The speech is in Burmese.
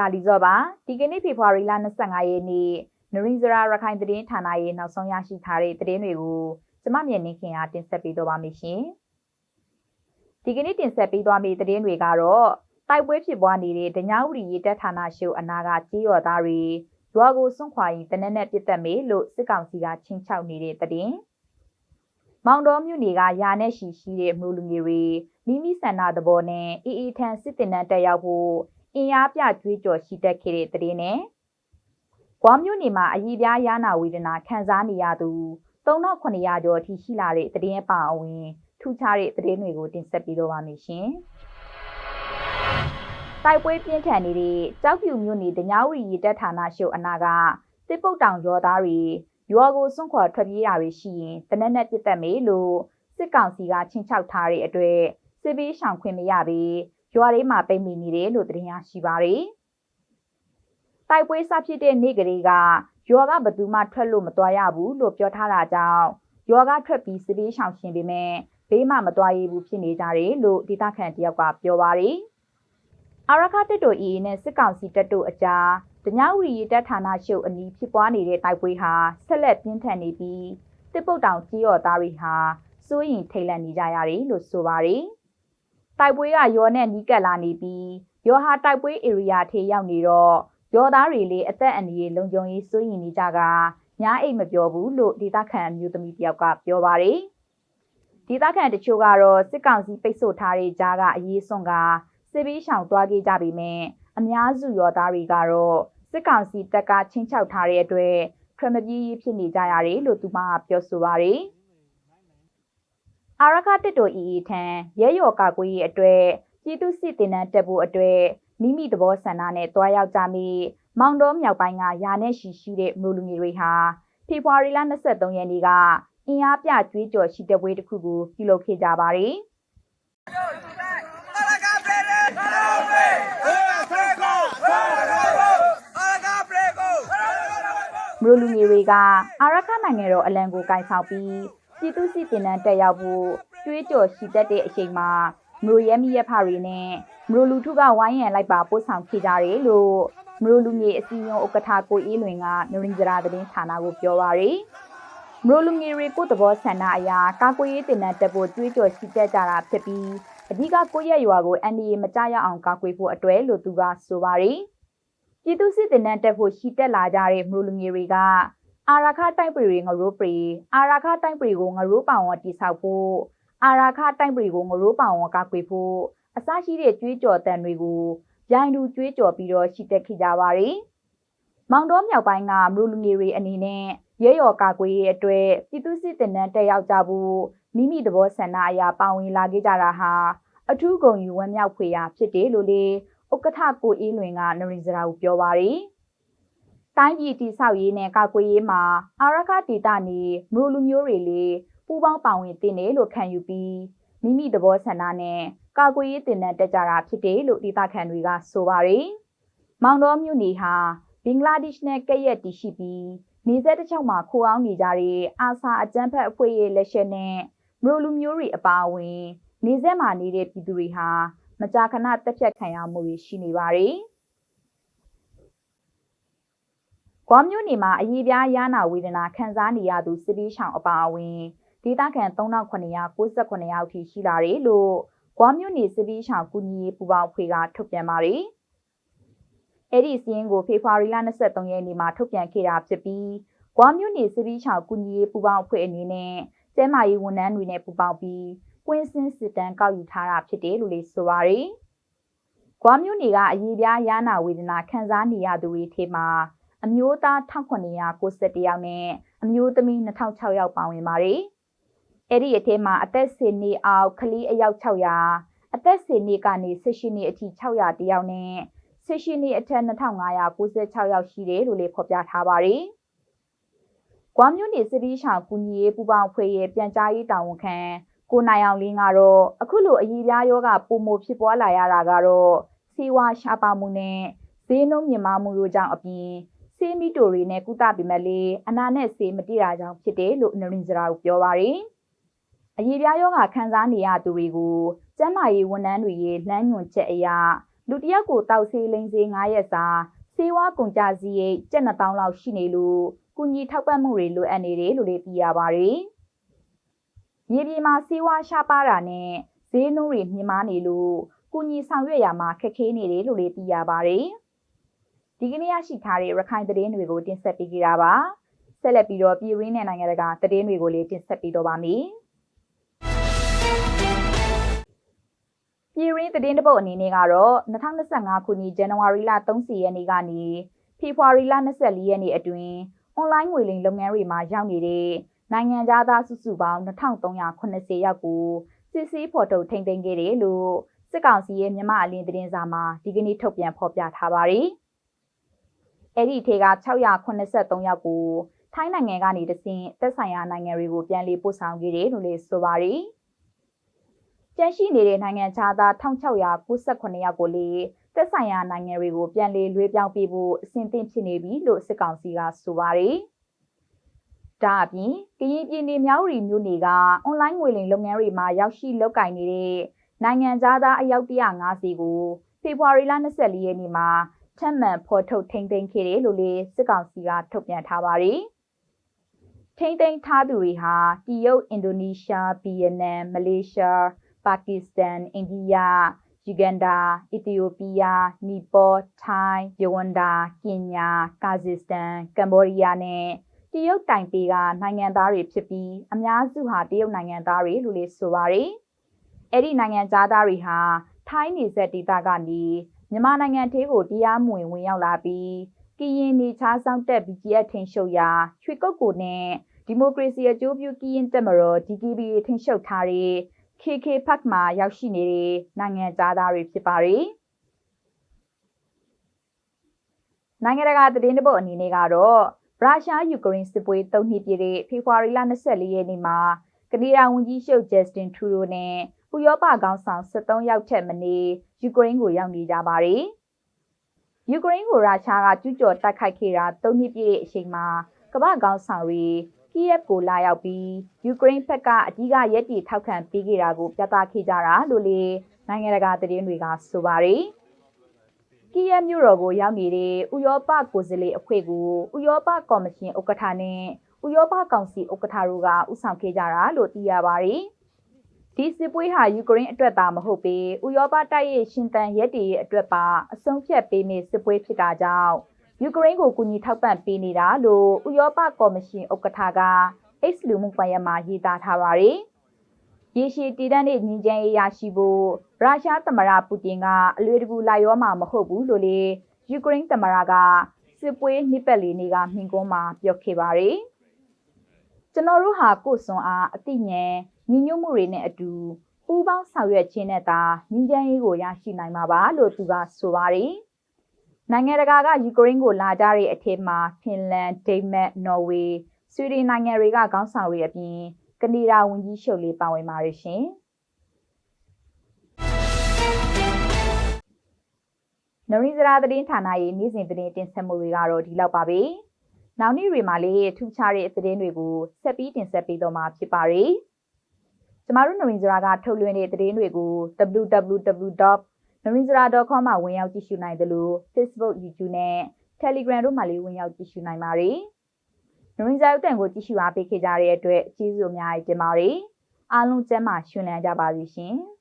ကာလီဇော့ပါဒီကနေ့ဖေဖော်ဝါရီလ25ရက်နေ့နရင်းစရာရခိုင်သတင်းဌာနရဲ့နောက်ဆုံးရရှိထားတဲ့သတင်းတွေကိုကျမမြင်နေခင်အားတင်ဆက်ပေးတော့ပါမယ်ရှင်ဒီကနေ့တင်ဆက်ပေးသွားမယ့်သတင်းတွေကတော့တိုက်ပွဲဖြစ်ပွားနေတဲ့ဒညဝရီရေတပ်ဌာနရှုအနာကကြေးရော်သားတွေရွာကိုစွန့်ခွာရင်တနက်နဲ့ပြစ်တက်မေလို့စစ်ကောင်စီကချင်းချောက်နေတဲ့သတင်းမောင်တော်မြို့နယ်ကယာနဲ့ရှိရှိတဲ့မလူလူငယ်တွေမိမိဆန္ဒသဘောနဲ့အေးအေးထန်စစ်တင်တဲ့တက်ရောက်ဖို့ အင်အားပြကြွေးကြော်ရှိတက်ခဲ့တဲ့တဲ့င်းနဲ့ကွာမြို့နယ်မှာအည်ပြားရနာဝေဒနာခံစားနေရသူ3900ကျော်အထိရှိလာတဲ့တဲ့င်းပါအဝင်ထူးခြားတဲ့တဲ့င်းတွေကိုတင်ဆက်ပေးတော့ပါမယ်ရှင်။တိုက်ပွဲပြင်းထန်နေတဲ့ကြောက်ဖြူမြို့နယ်ဒညဝရီရတက်ဌာနရှုပ်အနာကစစ်ပုတ်တောင်ရောသားတွေရွာကိုစွန့်ခွာထွက်ပြေးတာတွေရှိရင်တနက်နဲ့ပြစ်တက်မေလို့စစ်ကောင်စီကချင်းချောက်ထားတဲ့အတွက်စစ်ပေးရှောင်ခွင့်မရပြီး ရွာလေးမှာပိတ်မိနေတယ်လို့သတင်းရရှိပါတယ်။တိုက်ပွဲစဖြစ်တဲ့နေ့ကလေးကရွာကဘသူမှထွက်လို့မသွားရဘူးလို့ပြောထားတာကြောင့်ရွာကထွက်ပြီးစစ်ပေးရှောင်ရှင်ပေမဲ့ဘေးမှမသွားရဘူးဖြစ်နေကြတယ်လို့ဒေသခံတယောက်ကပြောပါတယ်။အာရခတက်တိုအီနဲ့စစ်ကောင်စီတက်တိုအကြားဒညဝရီရတပ်ဌာနရှုပ်အနီးဖြစ်ပွားနေတဲ့တိုက်ပွဲဟာဆက်လက်ပြင်းထန်နေပြီးတစ်ပုတ်တောင်ကြီးရော်သားတွေဟာစိုးရင်ထိတ်လန့်နေကြရတယ်လို့ဆိုပါတယ်။ တိုက်ပွဲကရောနဲ့နီးကပ်လာနေပြီးရောဟာတိုက်ပွဲ area ထေရောက်နေတော့ရောသားတွေလေအသက်အန္တရာယ်လုံခြုံရေးစိုးရင်နေကြကညားအိတ်မပြောဘူးလို့ဒေသခံအမျိုးသမီးတယောက်ကပြောပါတယ်ဒေသခံတချို့ကတော့စစ်ကောင်စီပိတ်ဆို့ထားတဲ့ကြားကအရေးစွန်ကစစ်ပေးရှောင်သွားခဲ့ကြပေမဲ့အများစုရောသားတွေကတော့စစ်ကောင်စီတပ်ကချင်းချောက်ထားတဲ့အတွက်ခရမပြေးဖြစ်နေကြရတယ်လို့သူမကပြောဆိုပါတယ်။ အာရခတစ်တိုအီအီထံရဲရော်ကာကွေးရေးအတွက်ပြည်သူစစ်တင်နန်းတက်ဖို့အတွက်မိမိသဘောဆန္ဒနဲ့တွားရောက်ကြမိမောင်တော်မြောက်ပိုင်းကယာနဲ့ရှိရှိတဲ့မလူလူငယ်တွေဟာဖေဖော်ဝါရီလ23ရက်နေ့ကအင်အားပြကြွေးကြော်ရှိတဲ့ပွဲတစ်ခုကိုပြုလုပ်ခဲ့ကြပါတယ်မလူလူငယ်တွေကအာရခနိုင်ငံတော်အလံကိုကင်ဆောင်ပြီး ပြည်သူစစ်တင်နန်းတက်ရောက်ဖို့ကျွေးကြော်ရှိတတ်တဲ့အချိန်မှာမရိုရဲမီရဖတွေနဲ့မရိုလူထုကဝိုင်းရံလိုက်ပါပို့ဆောင်ခဲ့ကြတယ်လို့မရိုလူငယ်အစည်းအရုံးဥက္ကဋ္ဌကိုအေးလွင်ကနရင်းကြရာသတင်းဌာနကိုပြောပါရယ်မရိုလူငယ်တွေကိုသဘောဆန္ဒအရာကာကွယ်ရေးတင်နန်းတက်ဖို့ကျွေးကြော်ရှိတတ်ကြတာဖြစ်ပြီးအဓိကကိုရက်ရွာကိုအန်ဒီမကြရအောင်ကာကွယ်ဖို့အတွက်လို့သူကဆိုပါရယ်ပြည်သူစစ်တင်နန်းတက်ဖို့ရှိတက်လာကြတဲ့မရိုလူငယ်တွေက အာရခတိုက်ပရီငရိုးပရီအာရခတိုက်ပရီကိုငရိုးပောင်ဝတိဆောက်ဖို့အာရခတိုက်ပရီကိုငရိုးပောင်ဝကကွေဖို့အစရှိတဲ့ကြွေးကြော်တန်တွေကိုရိုင်းတူကြွေးကြော်ပြီးတော့ရှိတက်ခိကြပါရီမောင်တော်မြောက်ပိုင်းကမလူလူငယ်တွေအနေနဲ့ရဲရော်ကာကွေးရဲ့အတွက်ပြည်သူစစ်တပ်နဲ့တက်ရောက်ကြဖို့မိမိသဘောဆန္ဒအရာပါဝင်လာခဲ့ကြတာဟာအထူးဂုဏ်ယူဝမ်းမြောက်ဖွယ်ရာဖြစ်တယ်လို့လေဥက္ကဋ္ဌကိုအေးလွင်ကနရင်စရာကိုပြောပါရီ တိုင်းပြည်တည်ဆောက်ရေးနဲ့ကာကွယ်ရေးမှာအာရခဒေတာနေမလူလူမျိုးတွေလေပူးပေါင်းပါဝင်တင်တယ်လို့ခံယူပြီးမိမိသဘောဆန္ဒနဲ့ကာကွယ်ရေးတင်တဲ့တက်ကြတာဖြစ်တယ်လို့ဒေသခံတွေကဆိုပါတယ်။မောင်တော်မြို့နေဟာဘင်္ဂလားဒေ့ရှ်နဲ့ကဲ့ရဲ့တည်ရှိပြီးနေဆက်တစ်ချောင်းမှာခိုအောင်နေကြတဲ့အာဆာအကြမ်းဖက်အဖွဲ့ရဲ့လက်ချက်နဲ့မလူလူမျိုးတွေအပါအဝင် နေဆက်မှာနေတဲ့ပြည်သူတွေဟာမကြာခဏတက်ဖြတ်ခံရမှုတွေရှိနေပါတယ်။ ကွာမျိုးနေမှာအရေးပြားရနာဝေဒနာခံစားနေရသူစစ်ပြီးရှောင်အပါအဝင်ဒေသခံ3998ယောက်ထိရှိလာတယ်လို့ကွာမျိုးနေစစ်ပြီးရှောင်ကုညီရေးပူပေါင်းဖွဲ့ကထုတ်ပြန်ပါတယ်။အဲ့ဒီစီးရင်ကိုဖေဖော်ဝါရီလ23ရက်နေ့မှာထုတ်ပြန်ခဲ့တာဖြစ်ပြီးကွာမျိုးနေစစ်ပြီးရှောင်ကုညီရေးပူပေါင်းအဖွဲ့အနေနဲ့ကျန်းမာရေးဝန်ထမ်းတွေနဲ့ပူးပေါင်းပြီးကွင်းစင်းစစ်တမ်းကောက်ယူထားတာဖြစ်တယ်လို့လည်းဆိုပါတယ်။ကွာမျိုးနေကအရေးပြားရနာဝေဒနာခံစားနေရသူတွေထဲမှာ အမျိုးသား1991ယောက်နဲ့အမျိုးသမီး2600ယောက်ပါဝင်ပါတယ်။အဲ့ဒီအထဲမှာအသက်10နှစ်အောက်ကလေးအယောက်600အသက်10နှစ်ကနေ18နှစ်အထိ600တယောက်နဲ့18နှစ်အထက်2596ယောက်ရှိတယ်လို့လည်းဖော်ပြထားပါတယ်။ကွာမျိုးနေစစ်ပြီးရှောင်ကူညီရေးပူပေါင်းဖွဲ့ရဲ့ပြန်ကြားရေးတာဝန်ခံကိုနိုင်အောင်လင်းကတော့အခုလိုအရေးပြားယောဂပုံမဖြစ်ပွားလာရတာကတော့စီဝါရှားပါမှုနဲ့ဈေးနှုန်းမြင့်မားမှုတို့ကြောင့်အပြင် ဆေးမီတိုတွေနဲ့ကုသပေမဲ့လေအနာနဲ့ဆေးမတိတာကြောင့်ဖြစ်တယ်လို့နရင်စရာကိုပြောပါရယ်အရေးပြားယောဂခံစားနေရသူတွေကိုကျန်းမာရေးဝန်ထမ်းတွေရဲ့လမ်းညွှန်ချက်အရမလူတစ်ယောက်ကိုတောက်ဆေးလိန်ဆေး9ရက်စာဆေးဝါးကုန်ကြစည်ရိတ်ကျပ်2000လောက်ရှိနေလို့ကုညီထောက်ပံ့မှုတွေလိုအပ်နေတယ်လို့လည်းသိရပါတယ်။မြေပြင်မှာဆေးဝါးရှားပါတာနဲ့ဈေးနှုန်းတွေမြင့်မားနေလို့ကုညီဆောင်ရွက်ရမှာခက်ခဲနေတယ်လို့လည်းသိရပါတယ်။ ဒီကနေ့ရရှိထားတဲ့ရခိုင်သတင်းတွေကိုတင်ဆက်ပေးကြတာပါ။ဆက်လက်ပြီးတော့ပြည်ရင်းနဲ့နိုင်ငံတကာသတင်းတွေကိုလည်းတင်ဆက်ပေးတော့ပါမယ်။ပြည်ရင်းသတင်းတပုတ်အနေနဲ့ကတော့2025ခုနှစ်ဇန်နဝါရီလ30ရက်နေ့ကနေဖေဖော်ဝါရီလ24ရက်နေ့အတွင်းအွန်လိုင်းငွေလိမ်လုပ်ငန်းတွေမှာရောက်နေတဲ့နိုင်ငံသားစုစုပေါင်း2380ယောက်ကိုစစ်ဆေးဖော်ထုတ်ထိန်းသိမ်းခဲ့တယ်လို့စစ်ကောင်စီရဲ့မြန်မာအလင်းသတင်းစာမှာဒီကနေ့ထုတ်ပြန်ဖော်ပြထားပါတယ်။ အဲ့ဒီထဲက683ယောက်ကိုထိုင်းနိုင်ငံကနေတဆင့်သက်ဆိုင်ရာနိုင်ငံတွေကိုပြန်လည်ပို့ဆောင်ခဲ့တယ်လို့လည်းဆိုပါတယ်။ကျန်ရှိနေတဲ့နိုင်ငံခြားသား1698ယောက်ကိုလည်းသက်ဆိုင်ရာနိုင်ငံတွေကိုပြန်လည်လွှဲပြောင်းပေးဖို့အဆင်သင့်ဖြစ်နေပြီလို့စစ်ကောင်စီကဆိုပါတယ်။ဒါအပြင်ကရင်ပြည်နယ်မြောက်ရီမြို့နယ်ကအွန်လိုင်းငွေလိမ်လုပ်ငန်းတွေမှာရောက်ရှိလုပ်ကင်နေတဲ့နိုင်ငံသားအယောက်150ကိုဖေဖော်ဝါရီလ24ရက်နေ့မှာ ထပ်မံဖော်ထုတ်ထိန်းသိမ်းခဲ့တယ်လို့လည်းစစ်ကောင်စီကထုတ်ပြန်ထားပါတယ်။ထိန်းသိမ်းထားသူတွေဟာတရုတ်၊အင်ဒိုနီးရှား၊ဗီယက်နမ်၊မလေးရှား၊ပါကစ္စတန်၊အိန္ဒိယယူဂန်ဒါ၊အီသီယိုးပီးယား၊နီပေါ၊ထိုင်း၊ယဝန်ဒါ၊ကင်ညာ၊ကာဇစ်စတန်၊ကမ်ဘောဒီးယားနဲ့တရုတ်တိုင်ပေကနိုင်ငံသားတွေဖြစ်ပြီးအများစုဟာတရုတ်နိုင်ငံသားတွေလို့လည်းဆိုပါတယ်။အဲ့ဒီနိုင်ငံသားတွေဟာထိုင်းနေဆက်ဒေသကနေ မြန်မာနိုင်ငံသေးကိုတရားမဝင်ဝင်ရောက်လာပြီးကရင်နေချားဆောင်တက် BGF ထိန်ရှုပ်ရာရွှေကုတ်ကိုနဲ့ဒီမိုကရေစီအကျိုးပြုကရင်တက်မတော် DKB ထိန်ရှုပ်ထားတဲ့ KK Park မှာရောက်ရှိနေတဲ့နိုင်ငံသားတွေဖြစ်ပါတယ်။နိုင်ငံတကာသတင်းတပုတ်အနေနဲ့ကတော့ရုရှားယူကရိန်းစစ်ပွဲ၃နှစ်ပြည့်တဲ့ဖေဖော်ဝါရီလ24ရက်နေ့မှာကနေဒါဝန်ကြီးချုပ်ဂျက်စတင်ထရူဒိုနဲ့ ဥရောပခေါင်းဆောင်73ယောက်ထက်မနည်းယူကရိန်းကိုရောက်နေကြပါတယ်။ယူကရိန်းကိုရုရှားကကျူးကျော်တိုက်ခိုက်ခဲ့တာ၃နှစ်ပြည့်တဲ့အချိန်မှာကမ္ဘာခေါင်းဆောင်တွေကီယက်ကိုလာရောက်ပြီးယူကရိန်းဘက်ကအကြီးကရက်တီထောက်ခံပေးခဲ့တာကိုပြသခဲ့ကြတာလို့လေနိုင်ငံတကာသတင်းတွေကဆိုပါတယ်။ကီယက်မြို့တော်ကိုရောက်နေတဲ့ဥရောပကိုယ်စားလှယ်အဖွဲ့ကိုဥရောပကော်မရှင်ဥက္ကဋ္ဌနဲ့ဥရောပကောင်စီဥက္ကဋ္ဌတို့ကဥဆောင်ခဲ့ကြတာလို့သိရပါတယ်။ ဒီစစ်ပွဲဟာယူကရိန်းအတွက်သာမဟုတ်ပေဥရောပတိုက်ရဲ့ရှင်သန်ရက်တီရဲ့အတွက်ပါအဆုံးဖြတ်ပေးမယ့်စစ်ပွဲဖြစ်တာကြောင့်ယူကရိန်းကိုကူညီထောက်ပံ့ပေးနေတာလို့ဥရောပကော်မရှင်ဥက္ကဋ္ဌက X လူမှုကွန်ရက်မှာရေးသားထားပါတယ်။ရေရှည်တည်တံ့တဲ့ညီချမ်းရေးရရှိဖို့ရုရှားသမ္မတပူတင်ကအလွေတကူလာရောမှာမဟုတ်ဘူးလို့လေယူကရိန်းသမ္မတကစစ်ပွဲနှစ်ပတ်လည်နေ့ကမြင်ကွန်းမှာပြောခဲ့ပါတယ်။ကျွန်တော်တို့ဟာကိုယ်စွန်အားအသိဉာဏ် ညီညွတ်မှုတွေနဲ့အတူပူးပေါင်းဆောင်ရွက်ခြင်းနဲ့သာညီချမ်းရေးကိုရရှိနိုင်မှာပါလို့သူကဆိုပါတယ်။နိုင်ငံတကာကယူကရိန်းကိုလာကြတဲ့အထက်မှာဖင်လန်၊ဒိန်းမတ်၊နော်ဝေ၊ဆွီဒင်နိုင်ငံတွေကခေါင်းဆောင်တွေအပြင်ကနေဒါဝန်ကြီးချုပ်လေးပါဝင်ပါတယ်ရှင်။နရီစရာသတင်းဌာနရဲ့နေ့စဉ်သတင်းတင်ဆက်မှုတွေကတော့ဒီလောက်ပါပဲ။နောက်နေ့တွေမှာလည်းထူးခြားတဲ့သတင်းတွေကိုဆက်ပြီးတင်ဆက်ပေးတော့မှာဖြစ်ပါတယ်။ ကျမတို့နရီစရာကထုတ်လွှင့်တဲ့သတင်းတွေကို www. narinzara.com မှာဝင်ရောက်ကြည့်ရှုနိုင်တယ်လို့ Facebook, YouTube နဲ့ Telegram တို့မှာလည်းဝင်ရောက်ကြည့်ရှုနိုင်ပါတယ်။ narinzara အတန်ကိုကြည့်ရှုအားပေးခဲ့ကြတဲ့အတွက်ကျေးဇူးအများကြီးတင်ပါတယ်။အားလုံးကျမ်းမာရှင်လန်းကြပါစေရှင်။